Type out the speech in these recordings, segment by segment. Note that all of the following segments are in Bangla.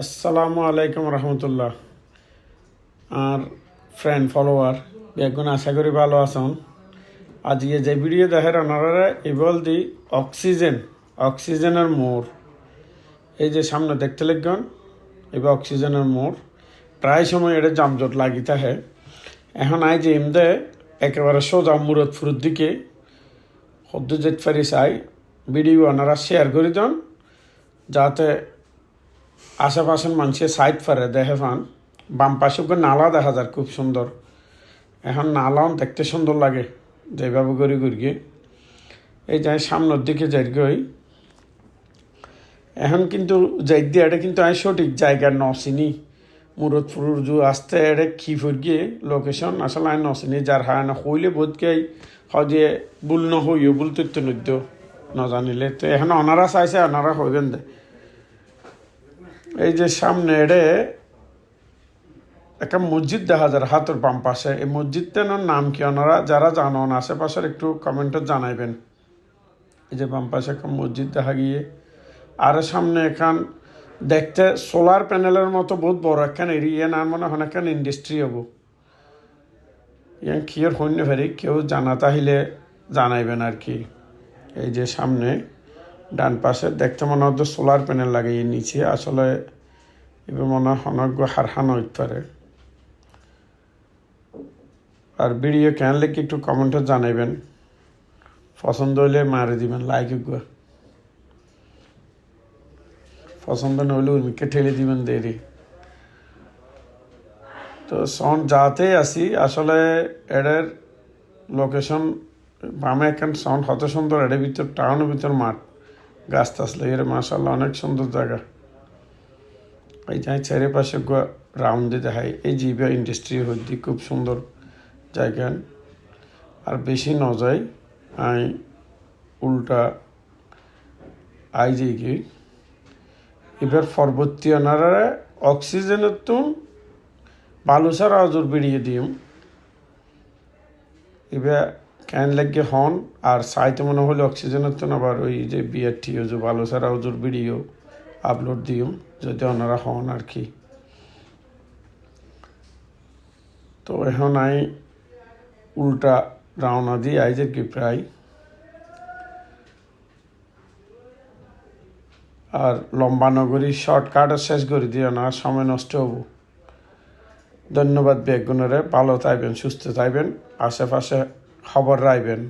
আসসালামু আলাইকুম রহমতুল্লাহ। আর ফ্রেন্ড ফলোয়ার বেগুন, আশা করি ভালো আছেন। আজকে যে ভিডিও দেখেন ওনারা এবল দি অক্সিজেন অক্সিজেনের মোড়। এই যে সামনে দেখতে লিখবেন এবার অক্সিজেনের মোড়। প্রায় সময় এটা জামজট লাগি থাকে। এখন আই যে এমদে একেবারে সোজা মুরত ফুরুর দিকে হদ্দু যেতে পারি চাই ভিডিও ওনারা শেয়ার করে দেন, যাতে আশেপাশের মানুষের সাইড ফারে দেখে পান বাম পাশে নালা দেখা যায় খুব সুন্দর। এখন নালাও দেখতে সুন্দর লাগে, যেভাবে করি করি এই যে সামনের দিকে যাই গই। এখন কিন্তু যাই দিয়ে এটা কিন্তু আমি সঠিক জায়গা নচিনি মুরত ফুরুর জু আসতে এটা কি গিয়ে লোকেশন আসলে আমি নচিনি যার হায় না হইলে বোধ গাই হজে বুল নহইও বুল তৈত্য নদ্য নজানিলে তো এখন ওনারা চাইছে ওনারা হইবেন দে। এই যে সামনে এড়ে একটা মসজিদ দেখা যায়, হাতের বাম পাশে। এই মসজিদটার নাম কি ওনারা? যারা জানন আশেপাশের একটু কমেন্টে জানাইবেন। এই যে বাম পাশে একটা মসজিদ দেখা গিয়ে, আর সামনে এখান দেখতে সোলার প্যানেলের মতো বহুত বড় একখান এরিয়া না মনে হয় একখান ইন্ডাস্ট্রি হব। ইয়ান কিয়র হইনে ফেরি কেউ জানা তাহিলে জানাইবেন আর কি। এই যে সামনে ডান পাশে দেখতে মনে হতো সোলার প্যানেল লাগিয়ে নিচে। আসলে এবার মনে হয় অনজ্ঞ হারহান হইতে পারে। আর ভিডিও কেন লেগে একটু কমেন্টে জানাইবেন। পছন্দ হইলে মারে দিবেন লাইক পছন্দ নইলে উর্মিকে ঠেলে দিবেন দেরি। তো সন যাতে আসি, আসলে এদের লোকেশন বামে একখান সাউন্ড হত সুন্দর এদের ভিতর টাউনের ভিতর মাঠ। গাছ টাছ লেগে মাসাল্লাহ অনেক সুন্দর জায়গা। এই যে চারিপাশে রাউন্ডে দেখায় এই জিবা ইন্ডাস্ট্রি হদ্দি খুব সুন্দর জায়গা। আর বেশি ন যায় আই উল্টা আই যে কি, এবার পরবর্তী ওনারা অক্সিজেনের তো বালুসার আজর বেরিয়ে দিম। এবার ক্যান লাগে হন, আর সাইতে মনে হলে অক্সিজেনের তো আবার ওই যে বিআরটি যে বালুসার আজর ভিডিও আপলোড দিও, যদি ওনারা হন আর কি। তো এখন আই উল্টা রাওনা দিয়ে আইজের কি প্রায়। আর লম্বা নগরী শর্টকাটও শেষ করে দিয়ে না, সময় নষ্ট হব। ধন্যবাদ বেগুনরে ভালো থাকবেন সুস্থ থাকবেন আশেপাশে খবর রাখবেন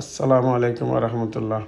আসসালামু আলাইকুম রহমতুল্লাহ।